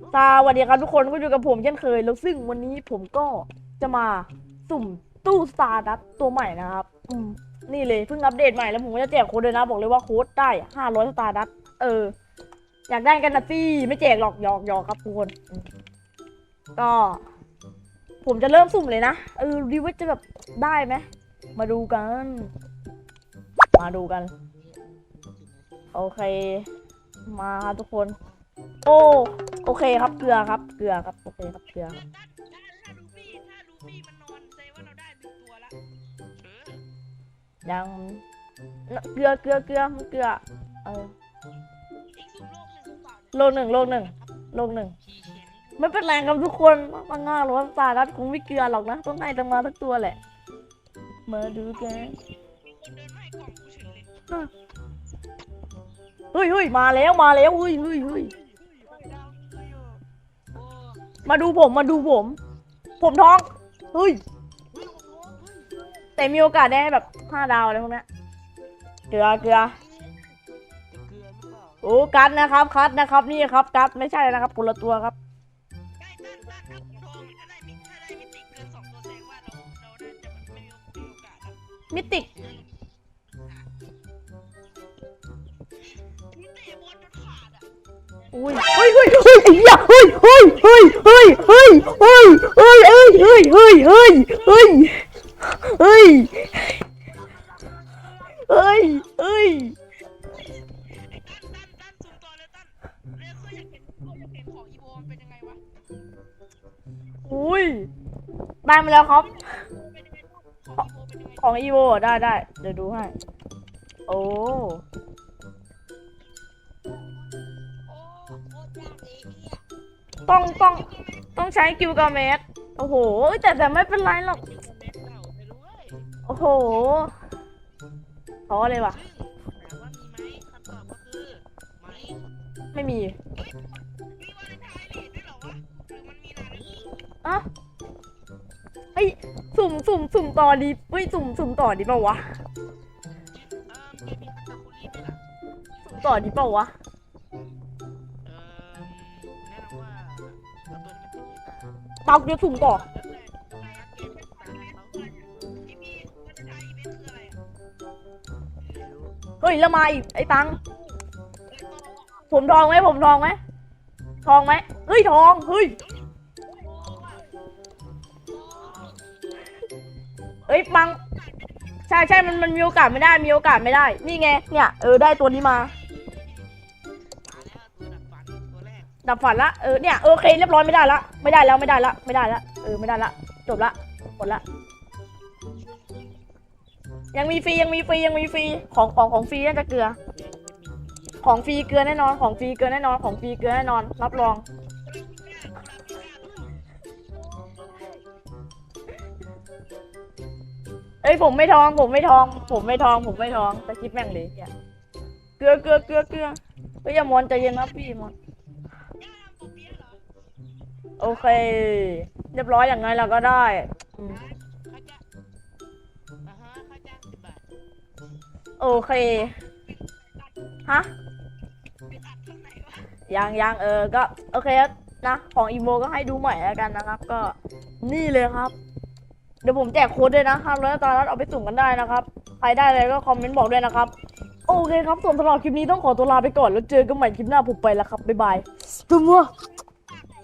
สวัสดีครับทุกคนก็อยู่กับผมเช่นเคย แล้วซึ่งวันนี้ผมก็จะมาสุ่มตู้สตาร์ดัตตัวใหม่นะครับ อืมนี่เลยเพิ่งอัปเดตใหม่แล้วผมก็จะแจกโค้ดเลยนะบอกเลยว่าโค้ดได้ห้าร้อยสตาร์ดัตเออ อยากได้กันนะสิไม่แจกหรอกหยอกหยอกครับทุกคน ก็ ผมจะเริ่มสุ่มเลยนะเออดีว่าจะแบบได้ไหมมาดูกัน มาดูกัน โอเค มาครับทุกคน โอ้ โอเคครับเกลือครับเกลือครับโอเคครับเกลือครับถ้าถ้าลูฟี่ถ้าลูฟี่มันนอนแสดงว่าเราได้หนึ่งตัวละเออยังเกลือเกลือเกลือมันเกลือเอออีกสุ่มโลกหนึ่งหรือเปล่าโลกหนึ่งโลกหนึ่งโลกหนึ่งไม่เป็นไรครับทุกคนมังงาหรือว่าสารัดคงไม่เกลือหรอกนะต้องให้ตังมาทั้งตัวแหละ มาดูกันเฮ้ยเฮ้ยมาแล้วมาแล้วเฮ้ยเฮ้ยเฮ้ย มาดูผมมาดูผม ผมท้องเฮ้ยแต่มีโอกาสได้แบบห้าดาวอะไรพวกนี้เกลือเกลือโอ้กัดนะครับคัดนะครับนี่ครับกัดไม่ใช่นะครับคนละตัวครับมิติกอุ้ยเฮ้ยเฮ้ยเฮ้ยอ เฮ้ยเฮ้ยเฮ้ยเฮ้ยเฮ้ยเฮ้ยเฮ้ยเฮ้ยเฮ้ยเฮ้ยเฮ้ยเฮ้ยไอ้ตั้นตั้นตั้นสุ่มต่อเลยตั้นเรียกเขาอยากเห็นเขาอยากเห็นของอีโบมันเป็นยังไงวะอุ้ยได้มาแล้วครับเป็นยังไงบ้างของอีโบเป็นยังไงของอีโวได้ได้เดี๋ยวดูให้ โอ้โอ้โคตรยากเลยเนี่ยต้องต้อง ต้องใช้กิวกาเมสโอ้โห แต่แต่ไม่เป็นไรหรอก โอ้โหท้อเลยว่ะ ไม่มีอะเฮ้ยสุ่มสุ่มสุ่มต่อดีเฮ้ยสุ่มสุ่มต่อดีเปล่าวะ สุ่มต่อดีเปล่าวะ ตามเดียวสุ่มต่อ เฮ้ยแล้วมาอีกไอ้ตัง ผมทองไหมผมทองไหมทองไหมเฮ้ยทอง เฮ้ย เฮ้ยปัง ใช่ใช่มันมันมีโอกาสไม่ได้ มีโอกาสไม่ได้ นี่ไง เนี่ย เออ ได้ตัวนี้มา ดับฝันละเออเนี่ยเออโอเคเรียบร้อยไม่ได้ละไม่ได้แล้วไม่ได้ละไม่ได้ละเออไม่ได้ละจบละหมดละ ยังมีฟรียังมีฟรียังมีฟรีของของของฟรีน่าจะเกลือ ของฟรีเกลือแน่นอนของฟรีเกลือแน่นอนของฟรีเกลือแน่นอนรับรองเอ้ยผมไม่ทอง ผมไม่ทอง ผมไม่ทอง ผมไม่ทองแต่คิดแม่งเลยเกลือเกลือเกลือเกลือเฮ้ยอย่ามอนใจเย็นครับพี่มอน โอเค เรียบร้อยอย่างไงเราก็ได้อืมโอเค ฮะ ยังยังเออ ก็โอเคนะ ของอีโมก็ให้ดูใหม่แล้วกันนะครับ ก็นี่เลยครับ เดี๋ยวผมแจกโค้ดด้วยนะห้าร้อยตาลัดเอาไปสุ่มกันได้นะครับ ใครได้อะไรก็คอมเมนต์บอกด้วยนะครับ โอเคครับ ส่วนสำหรับคลิปนี้ต้องขอตัวลาไปก่อน แล้วเจอกันใหม่คลิปหน้าผมไปแล้วครับ บ๊ายบายตัว